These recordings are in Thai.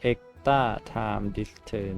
เอ็กตาไทม์ดิสเทน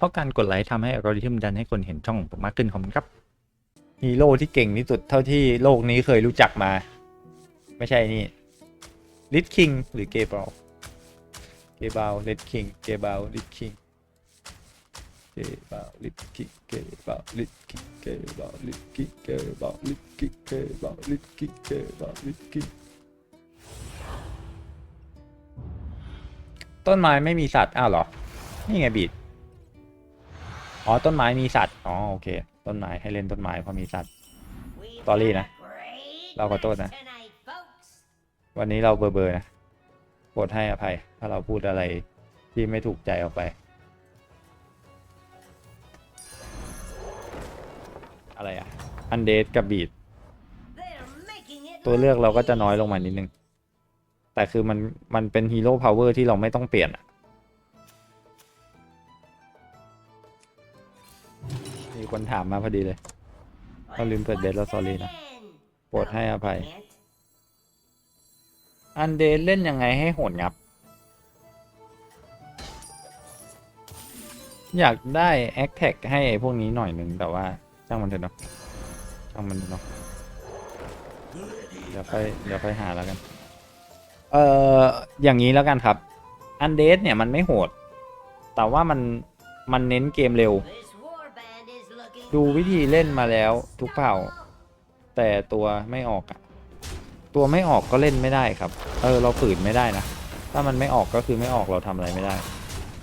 เพราะการกดไลค์ทำให้อัลกอริทึมดันให้คนเห็นช่องของผมมากขึ้นขอบคุณครับฮีโร่ที่เก่งที่สุดเท่าที่โลกนี้เคยรู้จักมา ไม่ใช่นี่ลิทคิงหรือเกเบลเกเบลลิทคิงเกเบลลิทคิงเกเบลลิทคิงเกเบลลิทคิงเกเบลลิทคิงเกเบลลิทคิงเกเบลลิทคิงเกเบลลิทคิงต้นไม้ไม่มีสัตว์อ้าวเหรอ นี่ไงบีด อ๋อต้นไม้มีสัตว์ อ๋อโอเค ต้นไม้ให้เล่นต้นไม้เพราะมีสัตว์ We've Sorry got a na. great Lao có tốt match nè. tonight, folks. วันนี้เราเบอร์เบอร์นะโปรดให้อภัย ถ้าเราพูดอะไรที่ไม่ถูกใจออกไป อะไรอะอันเดสกับบีดตัวเลือกเราก็จะน้อยลงมานิดนึง แต่คือมันมันเป็นฮีโร่พาวเวอร์ที่เราไม่ต้องเปลี่ยนอะ คนถามมาพอดีเลยเราลืมเปิดเดทแล้ว sorry นะโปรดให้อภัย อันเดนเล่นยังไงให้โหดงับ อยากได้แอคแท็กให้ไอ้พวกนี้หน่อยหนึ่งแต่ว่าช่างมันเถอะเนาะช่างมันเถอะเนาะเดี๋ยวค่อยเดี๋ยวค่อยหาแล้วกัน เอ่อ อย่างนี้แล้วกันครับ อันเดสเนี่ยมันไม่โหด แต่ว่ามัน มันเน้นเกมเร็ว ดูวิธีเล่นมาแล้วทุกเผ่า แต่ตัวไม่ออกอะตัวไม่ออกก็เล่นไม่ได้ครับ เออเราฝืนไม่ได้นะ ถ้ามันไม่ออกก็คือไม่ออกเราทำอะไรไม่ได้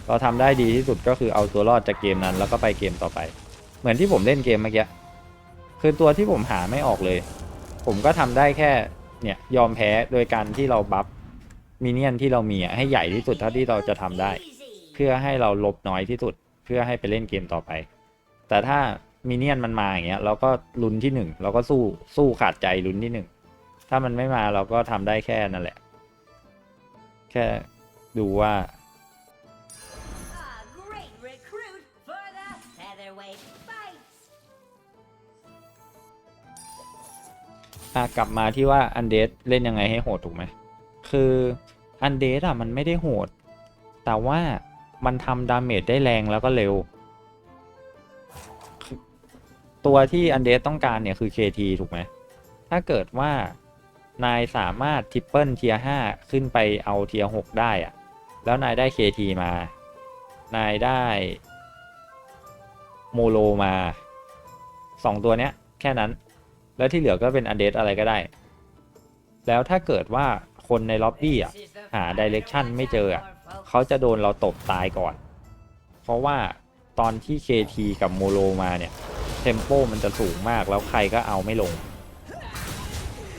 เราทำได้ดีที่สุดก็คือเอาตัวรอดจากเกมนั้น แล้วก็ไปเกมต่อไป เหมือนที่ผมเล่นเกมเมื่อกี้คือตัวที่ผมหาไม่ออกเลย ผมก็ทำได้แค่เนี่ยยอมแพ้โดยการที่เราบัฟมินเนี่ยนที่เรามีอะให้ใหญ่ที่สุดเท่าที่เราจะทำได้ เพื่อให้เราลบน้อยที่สุด เพื่อให้ไปเล่นเกมต่อไป แต่ถ้า มินเนี่ยนมันมาอย่างเงี้ยเราก็ลุ้นที่หนึ่งเราก็สู้สู้ขาดใจลุ้นที่หนึ่งถ้ามันไม่มาเราก็ทำได้แค่นั่นแหละ แค่ดูว่า อะกลับมาที่ว่าอันเดสเล่นยังไงให้โหดถูกไหม คืออันเดสอะมันไม่ได้โหด แต่ว่ามันทำดาเมจได้แรงแล้วก็เร็ว ตัวที่อันเดสต้องการเนี่ยคือ KT ถูกไหม ถ้าเกิดว่านายสามารถทิปเปิลเทียห้าขึ้นไปเอาเทียหกได้อะแล้วนายได้ KT มา นายได้โมโลมาสองตัวเนี้ยแค่นั้น แล้วที่เหลือก็เป็นอันเดสอะไรก็ได้ แล้วถ้าเกิดว่าคนในล็อบบี้อะหาดิเรกชันไม่เจออะเขาจะโดนเราตบตายก่อน เพราะว่าตอนที่ KT กับโมโลมาเนี่ย เทมโปมันจะสูงมากแล้วใครก็เอาไม่ลง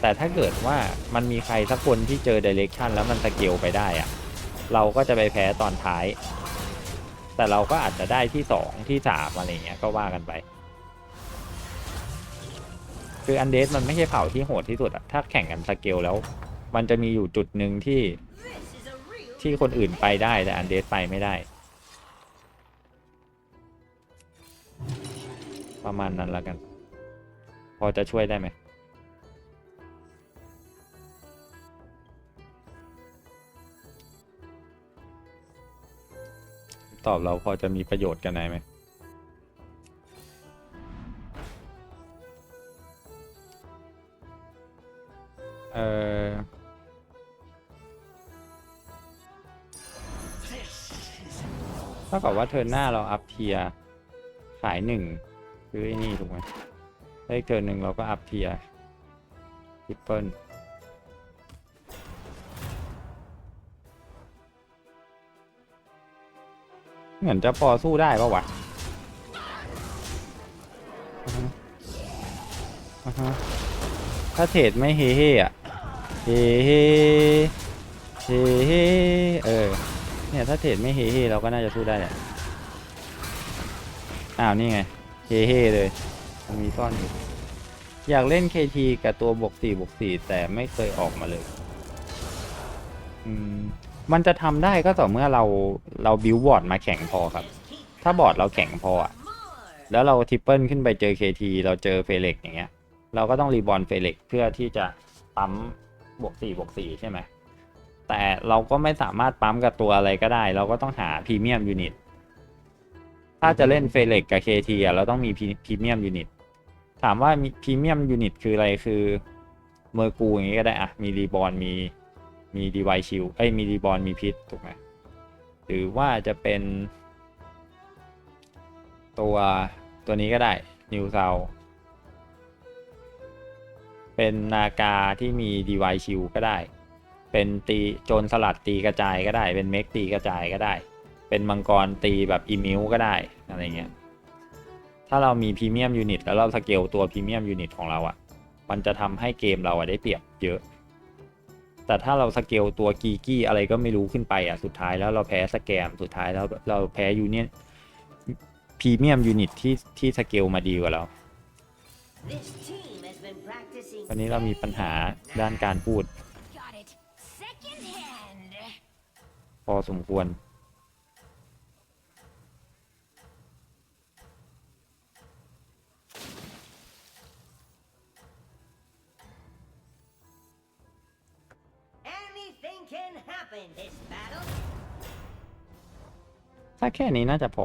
แต่ถ้าเกิดว่ามันมีใครสักคนที่เจอเดเรกชันแล้วมันสเกลไปได้อะเราก็จะไปแพ้ตอนท้าย แต่เราก็อาจจะได้ที่สองที่สามอะไรเงี้ยก็ว่ากันไป คืออันเดสมันไม่ใช่เผ่าที่โหดที่สุดอะถ้าแข่งกันสเกลแล้ว มันจะมีอยู่จุดหนึ่งที่ที่คนอื่นไปได้แต่อันเดสไปไม่ได้ ประมาณนั้นแล้วกัน พอจะช่วยได้ไหมตอบเราพอจะมีประโยชน์กันไหนไหมเออเท่ากับว่าเทิร์นหน้าเราอัพเทียขายหนึ่งื้อไอ้นี่ถูกไหมได้เทอร์นหนึ่งเราก็อัพเทียร์ทิปเปิลเหมือนจะพอสู้ได้ปะวะถ้าเทรดไม่เฮ่เฮ่อะเฮ่เฮ่เฮ่เฮ่เออ เนี่ยถ้าเทรดไม่เฮ่เฮ่เราก็น่าจะสู้ได้แหละ อ้าว นี่ไง เฮ่เฮ่เลยมันมีซ่อนอยู่อยากเล่น KT กับตัวบวกสี่บวกสี่แต่ไม่เคยออกมาเลย อืม มันจะทำได้ก็ต่อเมื่อเราเราบิวบอร์ดมาแข่งพอครับ ถ้าบอร์ดเราแข่งพออะแล้วเราทริปเปิลขึ้นไปเจอ KT เราเจอเฟเล็กอย่างเงี้ย เราก็ต้องรีบอลเฟเล็กเพื่อที่จะปั๊มบวกสี่บวกสี่ใช่ไหมแต่เราก็ไม่สามารถปั๊มกับตัวอะไรก็ได้ เราก็ต้องหาพรีเมียมยูนิต ถ้าจะเล่นเฟเล็กกับ KT อะเราต้องมีพรีเมียมยูนิตถามว่ามีพรีเมียมยูนิตคืออะไรคือเมอร์กูอย่างงี้ก็ได้อะมีรีบอลมีมีดีไวชิลเอ้ยมีรีบอลมีพิษถูกไหมหรือว่าจะเป็น ตัวตัวนี้ก็ได้นิวเซาเป็นนากาที่มีดีไวชิลก็ได้ เป็นตีโจรสลัดตีกระจายก็ได้ เป็นเมกตีกระจายก็ได้ เป็นมังกรตีแบบอีมิวก็ได้อะไรเงี้ย ถ้าเรามีพรีเมียมยูนิตแล้วเราสเกลตัวพรีเมียมยูนิตของเราอะ่ะ มันจะทำให้เกมเราอะได้เปรียบเยอะ แต่ถ้าเราสเกลตัวกีกี้อะไรก็ไม่รู้ขึ้นไปอะ่ะสุดท้ายแล้วเราแพ้สแกมสุดท้ายแล้วเราแพ้ยูเนียนพรีเมียมยูนิตที่ที่สเกลมาดีกว่าเรา This team has been practicing วันนี้เรามีปัญหาด้านการพูด Got it second hand. พอสมควร ถ้าแค่นี้น่าจะพอ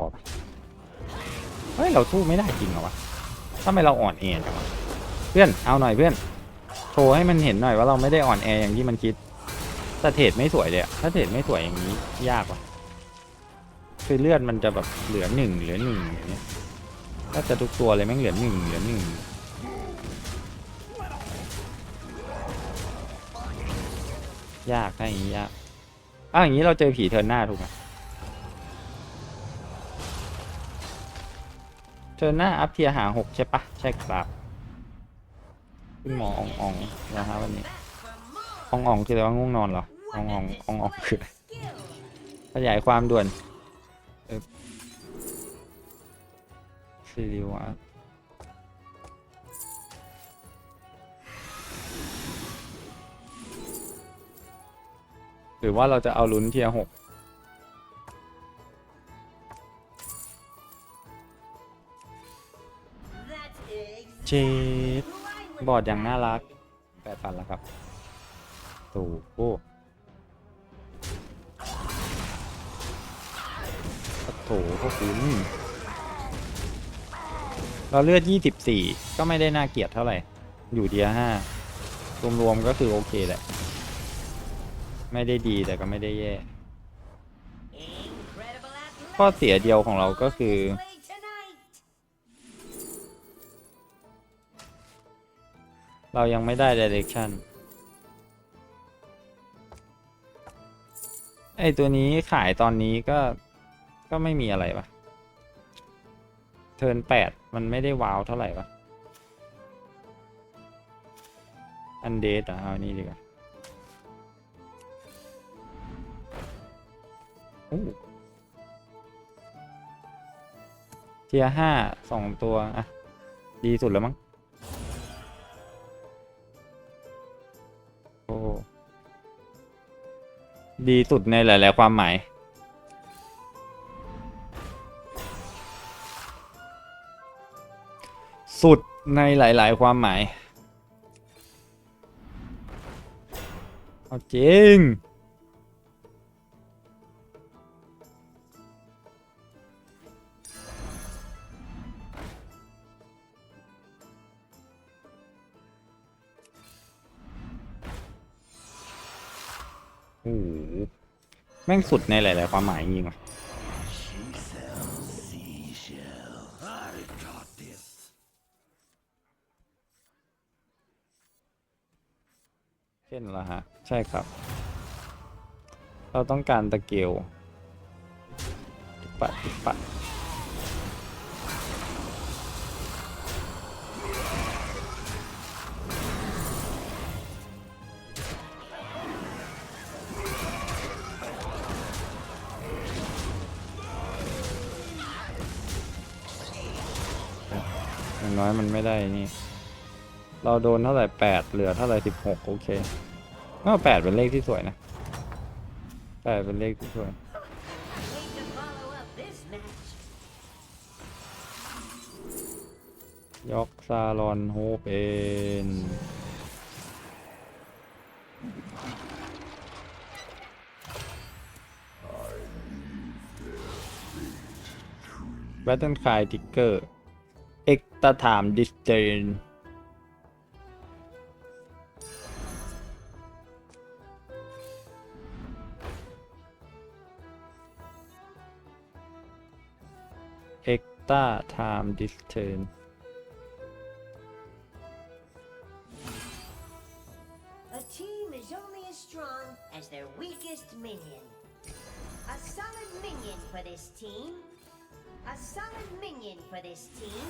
เฮ้ย เราสู้ไม่ได้จริงเหรอวะทำไมเราอ่อนแอจังวะเพื่อน เอาหน่อยเพื่อน โชว์ให้มันเห็นหน่อยว่าเราไม่ได้อ่อนแออย่างที่มันคิดแต่เทรดไม่สวยเลยอะถ้าเทรดไม่สวยอย่างนี้ ยากว่ะคือเลือดมันจะแบบเหลือหนึ่งเหลือหนึ่งอย่างเงี้ยถ้าจะทุกตัวเลยแม่งเหลือหนึ่งเหลือหนึ่งยากถ้าอย่างนี้ยากอ้าวอย่างนี้เราเจอผีเทินหน้าถูกไหม เทิร์นหน้าอัพเทียหาหกใช่ปะใช่ครับคุณหมออ่องอ่องนะฮะวันนี้อ่องอ่องคืออะไรว่าง่วงนอนเหรออ่องอ่องอ่องอ่องคืออะไรขยายความด่วนเออซีรีวะหรือว่าเราจะเอาลุ้นเทียหก เจ exactly ดบอร์ดอย่างน่ารักแปดพันแล้วครับถูโอ้โถพวกคุณเราเลือดยี่สิบสี่ก็ไม่ได้น่าเกลียดเท่าไหร่ อยู่เดียห้ารวมๆ ก็คือโอเคแหละ ไม่ได้ดีแต่ก็ไม่ได้แย่ ข้อเสียเดียวของเราก็คือ เรายังไม่ได้ direction ไอตัวนี้ขายตอนนี้ก็ก็ไม่มีอะไรปะเทิร์นแปดมันไม่ได้ว้าวเท่าไหร่ปะอันเดตอะเอาอันนี้ดีกว่าเทียห้าสองตัว อะ ดีสุดแล้วมั้ง ดีสุดในหลาย ๆ ความหมาย สุดในหลาย ๆ ความหมาย เอาจริง ม่งสุดในหลาย ๆ ความหมายจริงเช่นละฮะ ใช่ครับ เราต้องการตะเกียวถูกปะปะ น้อยมันไม่ได้นี่ เราโดนเท่าไหร่แปดเหลือเท่าไหร่สิบหกโอเคก็แปดเป็นเลขที่สวยนะแปดเป็นเลขที่สวยยอกซาลอนโฮปเอนแบตเทิลคายทิกเกอร์ เอ็กตาถามดิสเจนเอ็กตาไทม์ดิสเทน A team is only as strong as their weakest minion. A solid minion for this team. A solid minion for this team.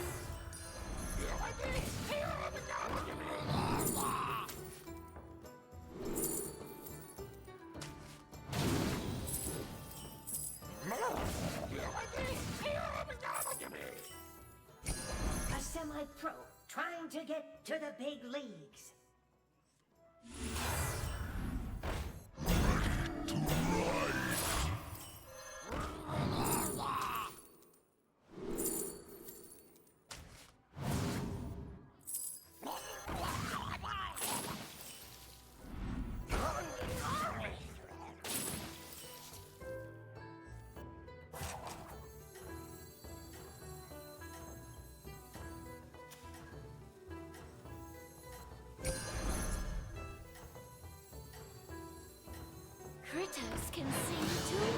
A semi-pro trying to get to the big leagues. Critters can sing too.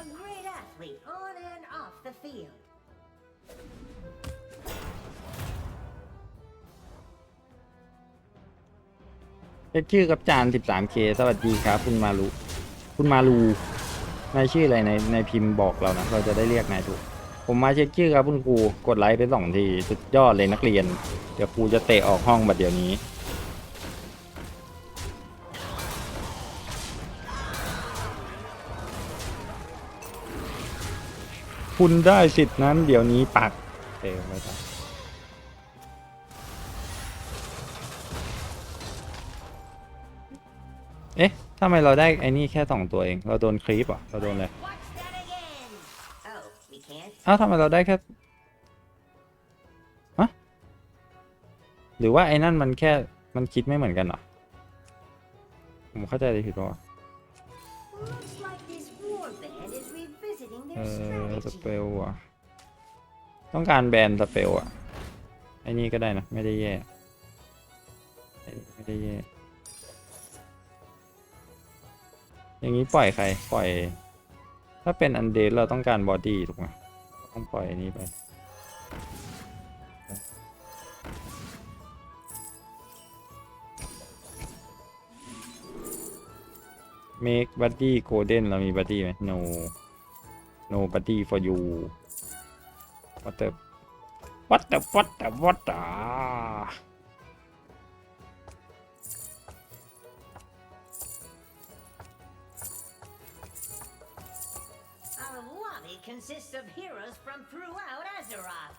A great athlete on and off the field. เช็คชื่อกับจาน 13K สวัสดีครับ คุณมารุคุณมารูนายชื่ออะไรในในพิมพ์บอกเรานะ เราจะได้เรียกนายถูก ผมมาเช็คชื่อครับคุณครูกดไลค์ไปสองทีสุดยอดเลยนักเรียน เดี๋ยวครูจะเตะออกห้องบัดเดี๋ยวนี้ คุณได้สิทธิ์นั้นเดี๋ยวนี้ปักเตะไปครับเอ๊ะทำไมเราได้ไอ้นี่แค่สองตัวเอง เราโดนคลิปอะเราโดนอะไอ้าวทำไมเราได้แค่ฮะหรือว่าไอ้นั่นมันแค่มันคิดไม่เหมือนกันเหรอ ผมเข้าใจเลยผิดว่าเออสเปลอะต้องการแบนสเปลอะไอ้นี่ก็ได้นะ ไม่ได้แย่ไอ้นี่ไม่ได้แย่อย่างนี้ปล่อยใคร ปล่อย ถ้าเป็นอันเดนเราต้องการบอดี้ถูกไหม ต้องปล่อยอันนี้ไป make buddy golden เรามีบัตตี้ไหม no no buddy for you what the what the what the what the consists of heroes from throughout Azeroth.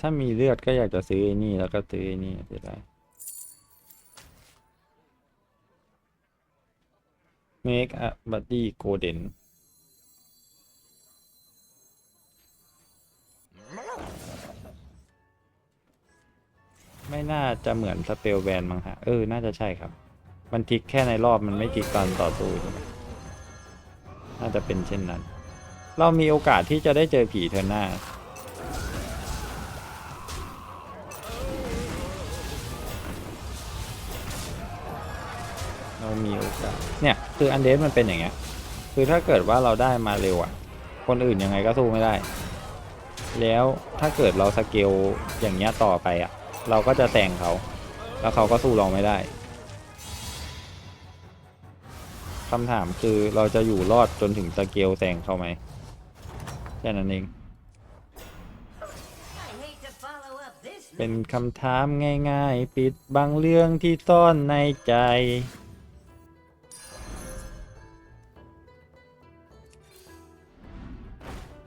ถ้ามีเลือดก็อยากจะซื้อไอ้นี่แล้วก็ซื้อไอ้นี่จะได้ make a buddy golden ไม่น่าจะเหมือนสเปลแบนมั้งฮะ เออ น่าจะใช่ครับ มันทิกแค่ในรอบมันไม่ทิกตอนต่อสู้ใช่ไหม น่าจะเป็นเช่นนั้น เรามีโอกาสที่จะได้เจอผีเทอร์หน้า เรามีโอกาส เนี่ย คืออันเดสมันเป็นอย่างเงี้ย คือถ้าเกิดว่าเราได้มาเร็วอะคนอื่นยังไงก็สู้ไม่ได้ แล้วถ้าเกิดเราสเกลอย่างเงี้ยต่อไปอะเราก็จะแซงเขา แล้วเขาก็สู้เราไม่ได้ คำถามคือเราจะอยู่รอดจนถึงสเกลแซงเขาไหมแค่นั้นเอง เป็นคำถามง่ายๆ ปิดบางเรื่องที่ซ่อนในใจ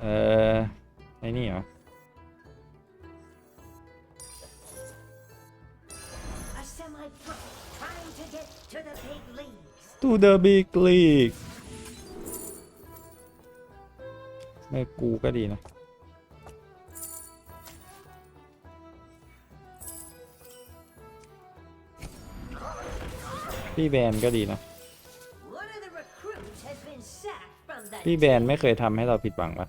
เออไอ้นี่เหรอ to the big league ไม่กูก็ดีนะ พี่แบนก็ดีนะ One of the recruits has been sacked from the พี่แบนไม่เคยทำให้เราผิดหวังปะ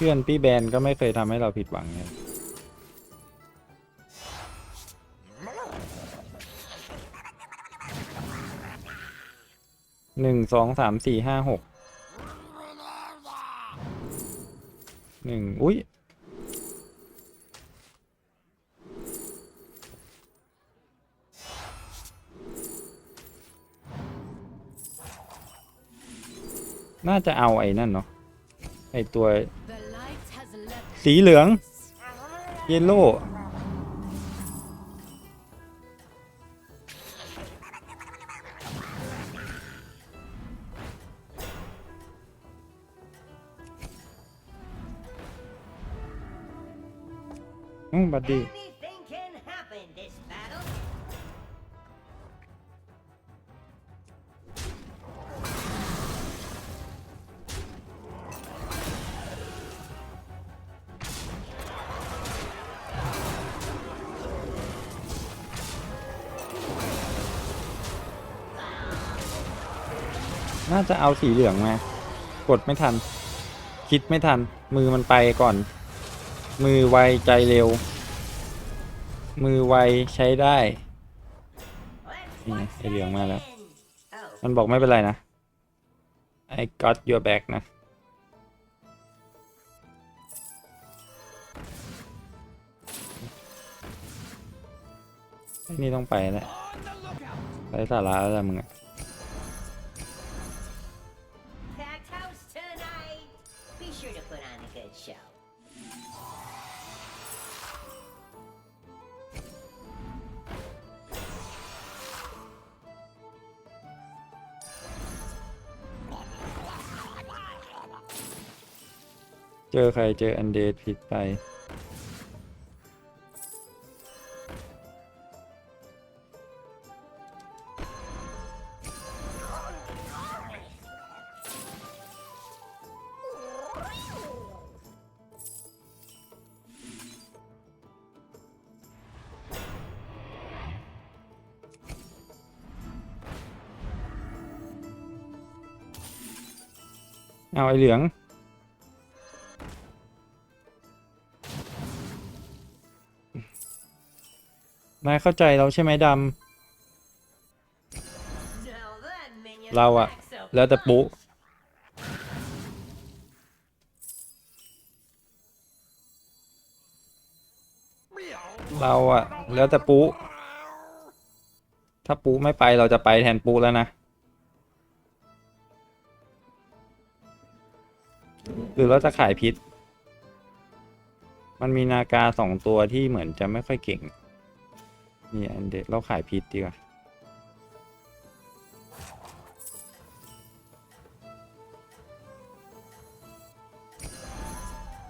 เพื่อนพี่แบนก็ไม่เคยทำให้เราผิดหวังไงหนึ่งสองสามสี่ห้าหกหนึ่งอุ้ยน่าจะเอาไอ้นั่นเนาะไอ้ตัว สีเหลือง เยลโล่อืมบัดดี้ น่าจะเอาสีเหลืองมากดไม่ทัน คิดไม่ทัน มือมันไปก่อน มือไวใจเร็ว มือไวใช้ได้ Let's Yeah, watch hey, that Leon, man. end. Oh, มันบอกไม่เป็นไรนะ I got your back นะนี่ต้องไปแล้วไปสาระแล้วล่ะมึงอะ อใครเจออันเดดผิดไป เอาไอเหลือง นายเข้าใจเราใช่ไหมดำ เราอะแล้วแต่ปุ๊เราอะแล้วแต่ปุ๊ถ้าปุ๊ไม่ไปเราจะไปแทนปุ๊แล้วนะ หรือเราจะขายพิษ มันมีนากาสองตัวที่เหมือนจะไม่ค่อยเก่ง นี่อันเดดเราขายพิษดีกว่า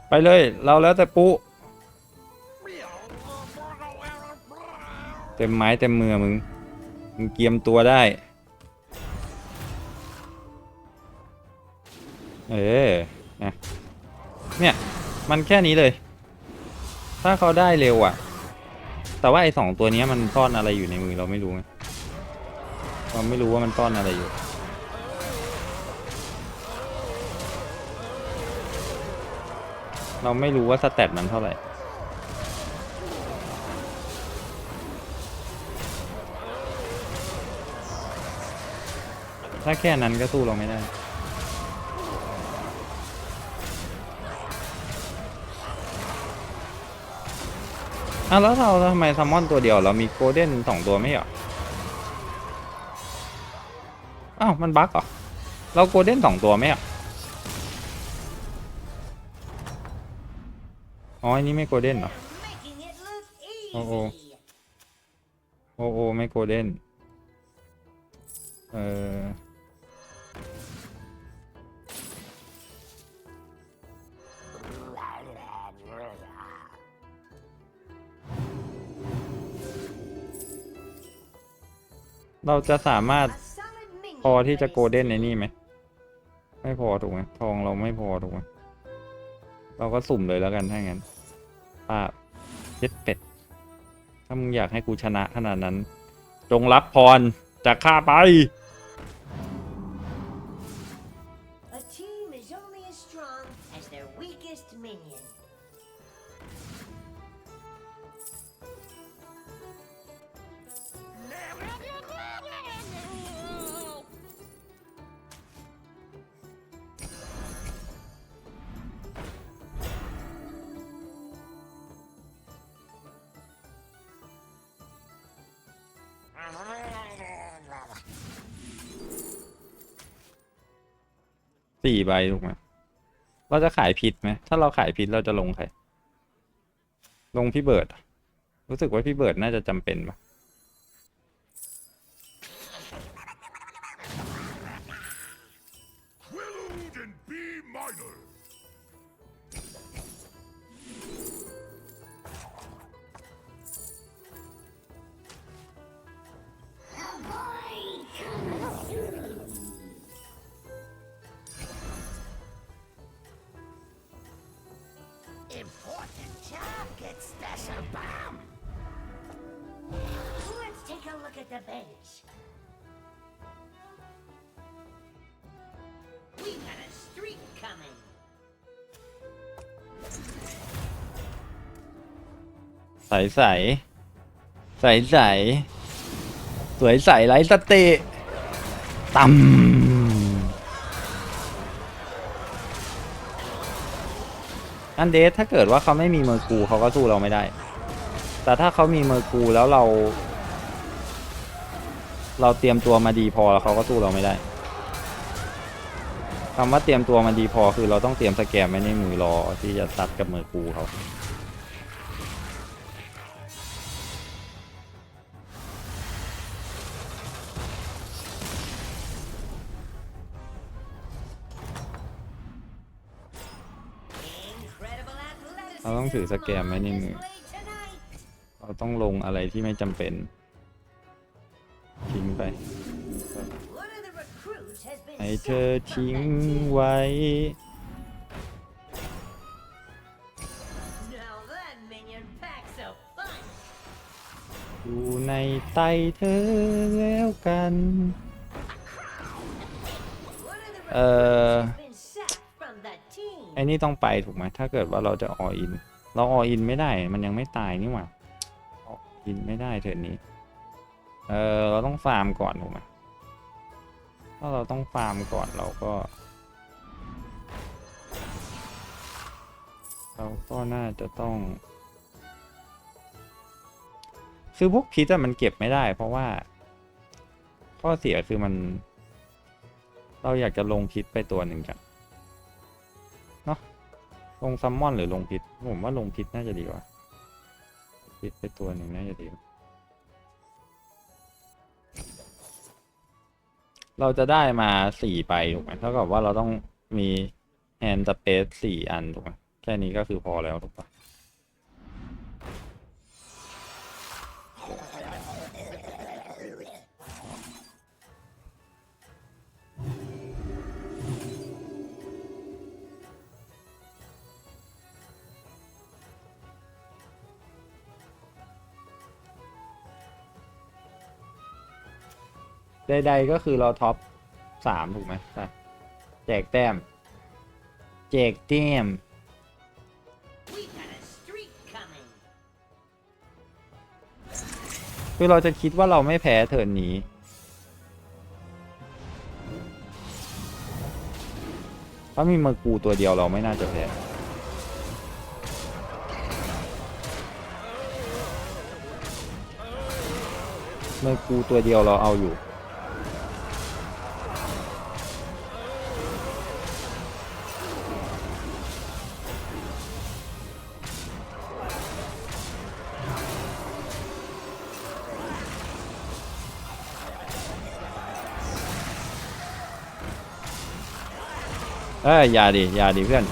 ไปเลย เราแล้วแต่ปุ๊เต็มไม้เต็มมือมึง มึงเกียมตัวได้ เออนะเนี่ย มันแค่นี้เลย ถ้าเขาได้เร็วอะ่ะ แต่ว่าไอ้สองตัวนี้มันซ่อนอะไรอยู่ในมือเราไม่รู้ไงเราไม่รู้ว่ามันซ่อนอะไรอยู่เราไม่รู้ว่าสเตตมันเท่าไหร่ ถ้าแค่นั้นก็สู้เราไม่ได้ อะแล้วเราทำไมซัมมอนตัวเดียวเรามีโกลเด้นสองตัวไม่เหรออ้าวมันบั๊กเหรอ เราโกลเด้นสองตัวไหมเหรออ๋ออันนี้ไม่โกลเด้นเหรอ They're making it look easy. Oh, oh. โอโอไม่โกลเด้น เออ เราจะสามารถพอที่จะโกลเด้นในนี่ไหม ไม่พอถูกไหมทองเราไม่พอถูกไหมเราก็สุ่มเลยแล้วกันถ้างั้นป้าเย็ดเป็ด ถ้ามึงอยากให้กูชนะขนาดนั้น จงรับพรจากข้าไป ใบถูกไหมเราจะขายผิดไหม ถ้าเราขายผิดเราจะลงใคร ลงพี่เบิร์ดรอรู้สึกว่าพี่เบิร์ดน่าจะจำเป็นปะ ใสใสใสใสสวยใสไร้สติต่ำอันเดสถ้าเกิดว่าเขาไม่มีเมอร์กูเขาก็สู้เราไม่ได้ แต่ถ้าเขามีเมอร์กูแล้วเรา เราเตรียมตัวมาดีพอแล้วเขาก็สู้เราไม่ได้คำว่าเตรียมตัวมาดีพอคือเราต้องเตรียมสแกมไว้ในมือรอที่จะตัดกับเมอร์กูเขา ต้องถือสแกมไหมนี่มือเราต้องลงอะไรที่ไม่จำเป็น ทิ้งไป ให้เธอทิ้งไว้ อยู่ในไตเธอแล้วกัน เอ่อไอ้นี่ต้องไปถูกไหม ถ้าเกิดว่าเราจะออิน เราออินไม่ได้ มันยังไม่ตายนี่หว่าออินไม่ได้เถิดนี้ เออเราต้องฟาร์มก่อนถูกไหมถ้าเราต้องฟาร์มก่อนเราก็ เราก็น่าจะต้อง คือพวกพิษอะมันเก็บไม่ได้ เพราะว่า ข้อเสียคือมัน เราอยากจะลงพิษไปตัวหนึ่งกันเนาะ ลงซัมมอนหรือลงพิษผมว่าลงพิษน่าจะดีกว่าพิษไปตัวหนึ่งน่าจะดี เราจะได้มาสี่ไปถูกไหมเท่ากับว่าเราต้องมีแฮนด์สเปซสี่อันถูกไหมแค่นี้ก็คือพอแล้วถูกปะ ใดๆก็คือเราท็อปสามถูกไหมใช่แจกแต้ม แจกแต้มคือเราจะคิดว่าเราไม่แพ้เทิร์นนี้ ถ้ามีมือกูตัวเดียวเราไม่น่าจะแพ้มือกูตัวเดียวเราเอาอยู่ อ้ยอย่าดิอย่าดิเพื่อน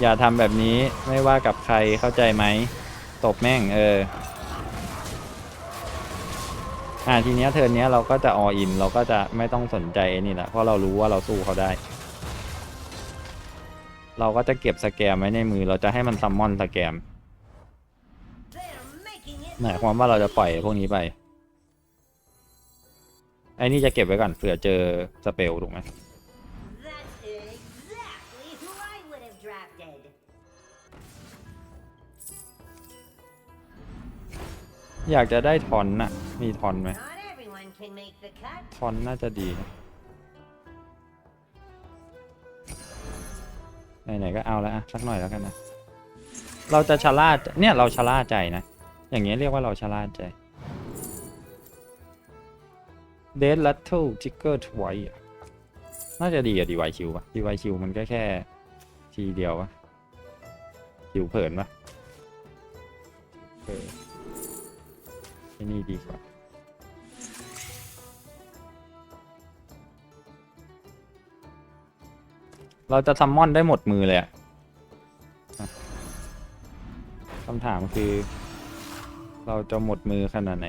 อย่าทำแบบนี้ไม่ว่ากับใครเข้าใจไหมตบแม่งเอออ่าทีเนี้ยเทิร์นเนี้ยเราก็จะออินเราก็จะไม่ต้องสนใจนี่แหละเพราะเรารู้ว่าเราสู้เขาได้ เราก็จะเก็บสแกมไว้ในมือ เราจะให้มันซัมมอนสแกมหมายความว่าเราจะปล่อยพวกนี้ไปไอ้นี่จะเก็บไว้ก่อนเผื่อเจอสเปลถูกไหม อยากจะได้ทอนน่ะ มีทอนไหม Not everyone can make the cut. ทอนน่าจะดีนะไหนๆก็เอาแล้วอะสักหน่อยแล้วกันนะ เราจะชะล่าเนี่ยเราชะล่าใจนะ อย่างเงี้ยเรียกว่าเราชะล่าใจเดดลัตเทิลทิกเกอร์ทไวน่าจะดีอะดีไวคิวปะดีไวคิวมันก็แค่ทีเดียวปะคิวเผินปะเออ ไอ้นี่ดีกว่า เราจะซัมมอนได้หมดมือเลยอะคำถามคือ เราจะหมดมือขนาดไหน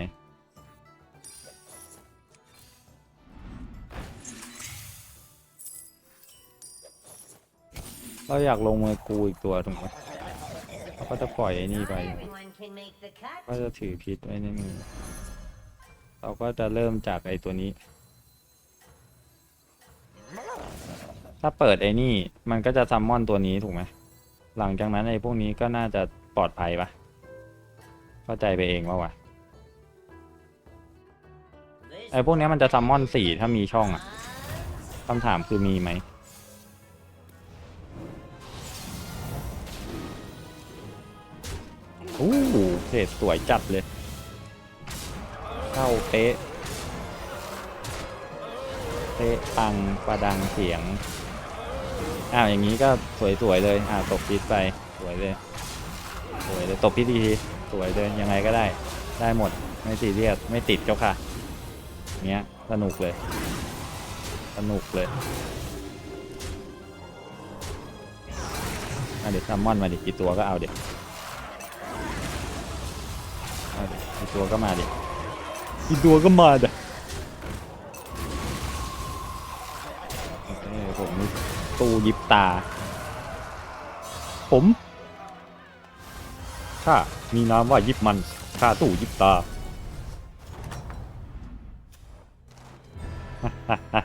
เราอยากลงมือกูอีกตัวถูกไหม เราก็จะปล่อยไอ้นี่ไป ก็จะถือพิษไว้ในมือ เราก็จะเริ่มจากไอ้ตัวนี้ ถ้าเปิดไอ้นี่ มันก็จะซัมมอนตัวนี้ถูกไหม หลังจากนั้นไอ้พวกนี้ก็น่าจะปลอดภัยปะเข้าใจไปเองว่าวะไอ้พวกนี้มันจะซัมมอนสี่ถ้ามีช่องอะคำถามคือมีไหม อู้หูเพจสวยจัดเลย เข้าเป๊ะ เป๊ะปังประดังเสียง อ้าวอย่างนี้ก็สวยๆเลย อ่าตบพิษไป สวยเลย สวยเลยตบพิษดีทีสวยเลยยังไงก็ได้ ได้หมด ไม่ซีเรียสไม่ติดเจ้าค่ะ เนี้ยสนุกเลย สนุกเลยเดี๋ยวซัมมอนมาดิกี่ตัวก็เอาเดี๋ยว อาดิกี่ตัวก็มาดิกี่ตัวก็มาเดี๋ยวโอเคผมนี่ตู้ยิบตา ผมข้ามีนามว่ายิบมันข้าตู้ยิบตาฮ่าฮ่าฮ่าฮ่า